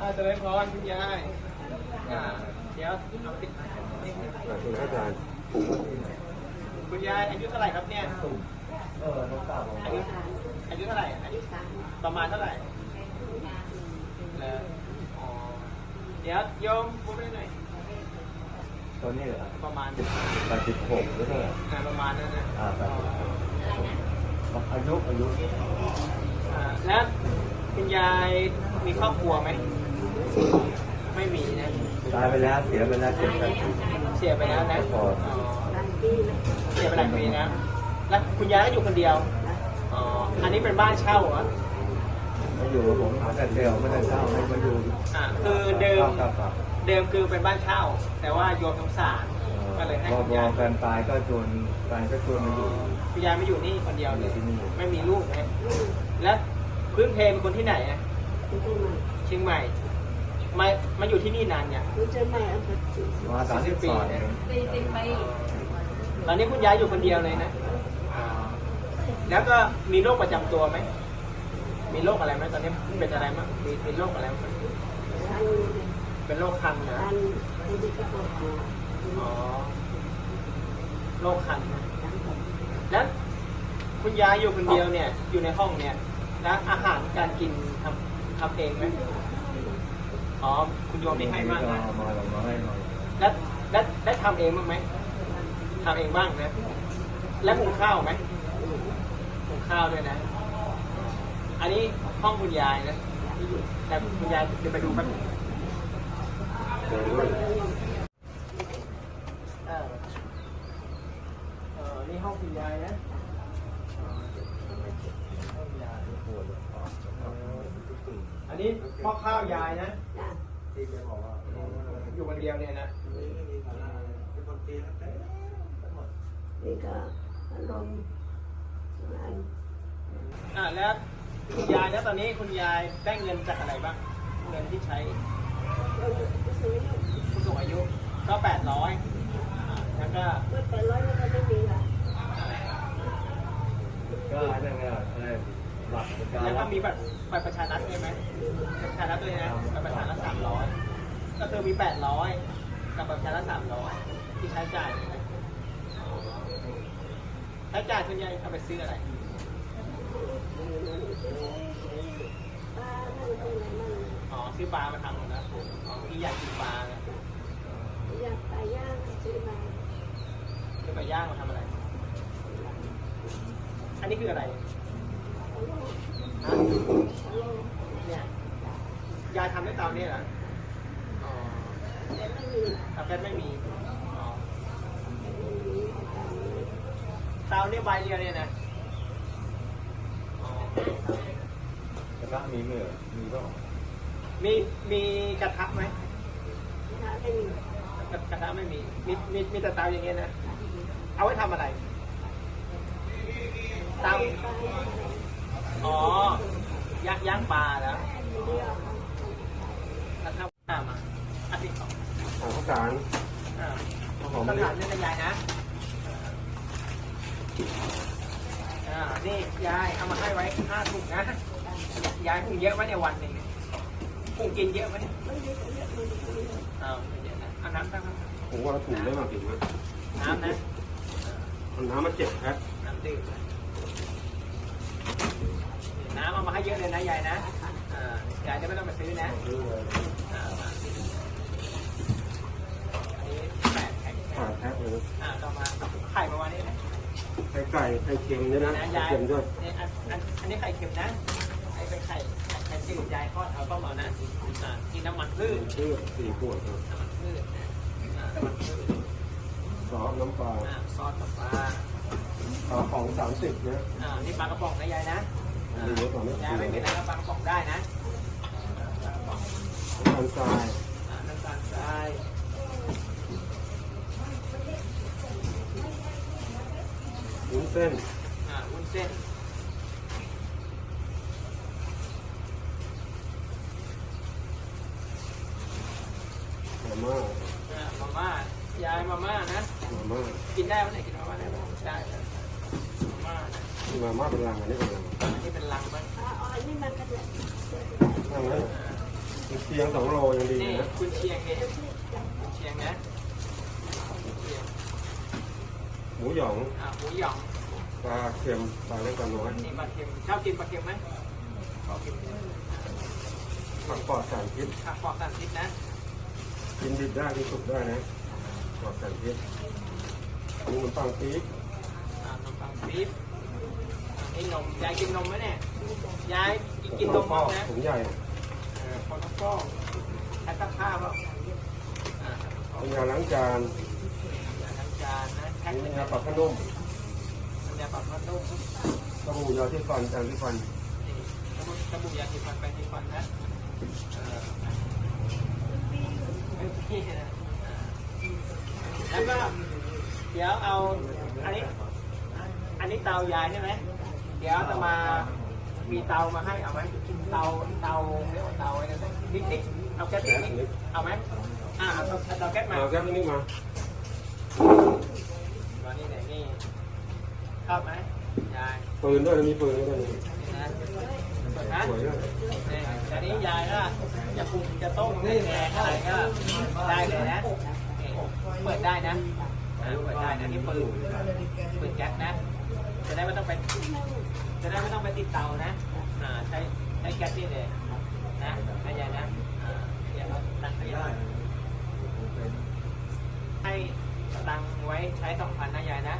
อาจะได้พรคุณยายอ่าเดี๋ยวเอาติดขอบคุณอาจารย์คุณยายอายุเท่าไหร่ครับเนี่ยเออน้องสาวอายุอายุเท่าไหร่ อายุประมาณเท่าไหร่เอออ๋อเดี๋ยวโยมพูดไปหน่อยตัวนี้เหรอประมาณแปดสิบหกหรือเท่าไหร่ประมาณนั้นนะอ่าแปดสิบหกอายุอายุ แล้วคุณยายมีครอบครัวไหม ไม่มีนะ ตายไปแล้วเสียไปแล้วเจ็ดแปดปีเสียไปแล้วนะพออ๋อเสียไปหลายปีนะแล้วคุณยายก็อยู่คนเดียว อ๋อ อันนี้เป็นบ้านเช่าเหรอ มาอยู่กับผมหาแต่เซลล์ไม่ได้เช่าให้มาอยู่อ่าคือเดิมครับครับ เดิมคือเป็นบ้านเช่า แต่ว่าโยมสงสาร ก็เลยให้พอคุณพอยายแฟนตายก็ชวนแฟนก็ชวนมาอยู่คุณยายไม่อยู่นี่คนเดียวเลยอยู่ที่นี่ไม่มีลูกนะแล้วพื้นเพเป็นคนที่ไหนอะเชียงใหม่มามาอยู่ที่นี่นานเนี่ยมาสามสิบปีเนี่ยตอนนี้คุณยายอยู่คนเดียวเลยนะแล้วก็มีโรคประจำตัวไหมมีโรคอะไรไหมตอนนี้เป็นอะไรมั้งมีมีโรคอะไรมั้งเป็นโรคคันนะ อ๋อโรคคันนะแล้วคุณยายอยู่คนเดียวเนี่ย อยู่ในห้องเนี่ย แล้วอาหารการกินทำทำเองไหมอ๋อ คุณโยมนี่ให้มากนะมามามาให้มาแล้วแล้วได้ทำเองบ้างไหมทำเองบ้างนะ แล้วหุงข้าวไหมหุงข้าวด้วยนะ อันนี้ห้องคุณยายนะ แต่คุณยายเดี๋ยวไปดูแป๊บนึง เดินด้วย เออเอ อนี่ห้องคุณยายนะห้องยายปวดคออันนี้พ่อข้าวยายนะที่แกบอกว่าอยู่คนเดียวเนี่ยนะนี่ก็อารมณ์อันอ่าแล้วคุณยายแล้วตอนนี้คุณยายได้เงินจากอะไรบ้างเงินที่ใช้เราจะซื้อผู้สูงอายุก็แปดร้อยแล้วก็ เมื่อแต่ร้อยแล้วก็ไม่มีละ ก็นั่นไงอะไรบัตรประกัน แล้วก็มีบัตรบัตรประชารัฐด้วยไหมบัตรประชารัฐด้วยนะบัตรประชารัฐสามร้อยก็คือมีแปดร้อยกับบัตรประชารัฐสามร้อยที่ใช้จ่ายนะใช้จ่ายส่วนใหญ่เอาไปซื้ออะไรปลานั่นตรงไหนนั่นอ๋อซื้อปลามาทำนะอ๋อที่อยากกินปลานะอยากปลาย่างซื้อมาซื้อปลาย่างมาทำอะไร อันนี้คืออะไร ฮัลโหลฮะฮัลโหลเนี่ยยายทำด้วยเตาเนี่ยเหรออ๋อแต่ไม่มีเตาแก๊สไม่มีอ๋อไม่มีเตาเนี่ยใบเดียวเนี่ยนะอ๋อแล้วก็มีเมื่อมีก็มีมีกระทะไหมถ้าไม่มีกระกระทะไม่มีมีมีมีแต่เตาอย่างเงี้ยนะ เอาไว้ทำอะไรเตา ปลาย่างอะไร อ๋อย่างย่างปลาแล้ว เดียว กระทะอ่ามาอาทิตย์สอง ของข้าวสาร อ่า ของ ส มะลิ ถานนี่นะยายนะ อ่านี่ยายเอามาให้ไว้ห้าถุงนะ ยายคงเยอะไหมในวันหนึ่งเนี่ยคงกินเยอะไหมเนี่ยไม่มีคนเยอะไม่มีคนเยอะเอาไม่เยอะนะเอาน้ำตั้งน้ผมว่าถูกได้มากจริงนะำน้ำนะมันน้ำมาเจ็บแพ็คน้ำดื่มนะน้ำเอามาให้เยอะเลยนะยายนะอ่ายายจะไม่ต้องไปซื้อนะอ่ามาอันนี้แปดแพ็คขาดแพ็คเลยอ่าต่อมาไข่ประมาณนี้นะ ไข่ไก่ไข่เค็มด้วยนะนะไข่ยายเค็มด้วยนี่อันอันอันนี้ไข่เค็มนะไอ้เป็นไข่ไข่จืดยายทอดเอาต้มเอานะอ่ากินน้ำมันพืชชื่อสี่ขวดครับน้ำมันพืชนะอ่าน้ำมันพืชซอสน้ำปลาอ่าซอสกับปลาปลาของสามสิบนะอ่านี่ปลากระป๋องนะยายนะอ่าดูไว้ก่อนนะ ยายไม่มีอะไรก็ปลากระป๋องได้นะปลากระป๋อง น้ำตาลทราย อ่าน้ำตาลทราย วุ้น เส้น อ่าวุ้นเส้น มาม่า อ่ามาม่ายายมาม่านะ มาม่า กินได้ไหมเนี่ยกินมาม่าได้ไหมได้ครับมาม่านะมาม่าเป็นรังอันนี้เป็นรังอันนี้เป็นลังมั้งอ่าอันนี้มันก็จะชียงสองโลยังดีนี่นะ คุณเชียงเนี่ยคุณเชียงนะคุณเชียง หมูหยองอ่าหมูหยองปลาเค็มปลาเล็กปลาน้อยนี่ปลาเค็มชอบกินปลาเค็มไหมชอบกินผักปลอดสารพิษผักปลอดสารพิษนะกินดิบได้กินสุกได้นะปลอดสารพิษอันนี้มันปังปี๊บอ่าขนมปังปี๊บอันนี้นมยายกินนมไหมเนี่ยยายกินกินนมข้าบ้าวงนะถุงใหญ่เออพอต้องฟ้องแค่ตั้งค่าเปล่าอ่าเป็นยาล้างจานยาล้างจา นนะแพ็คนี่เป็นยาปรับผ้านุ่มยาปรับผ้านุ่มสบู่ยาที่ฟันจานที่ฟันสบู่สบู่ยาสีฟันไปสีฟันนะแล้วก็เดี๋ยวเอาอันนี้อันนี้เตายายใช่ไหมเดี๋ยวจะมามีเตามาให้เอาไหมเตาเตาเรียกว่าเตาอะไรนะนิกนิกเอาแก๊สนิกนิกเอาไหมอ่าเอาเตาแก๊สมาเอาแก้วนี้มามานี่ไหนนี่ ชอบไหมยายปืนด้วยมีปืนด้วยนี่นี่นะนะสวยด้วยนี่แต่นี้ยายก็จะปรุงจะต้มจะแกงอะไรก็ได้เลยนะนี่เปิดได้นะอ่าเปิดได้นะนี่ปืนปืนแก๊สนะ จะได้ไม่ต้องไปจะได้ไม่ต้องไปติดเตานะอ่าใช้ใช้แก๊สนี่เลยนะไม่ใหญ่นะอ่าเดี๋ยวเราตั้งขยะให้ตังค์ไว้ใช้สองพันนะยายนะ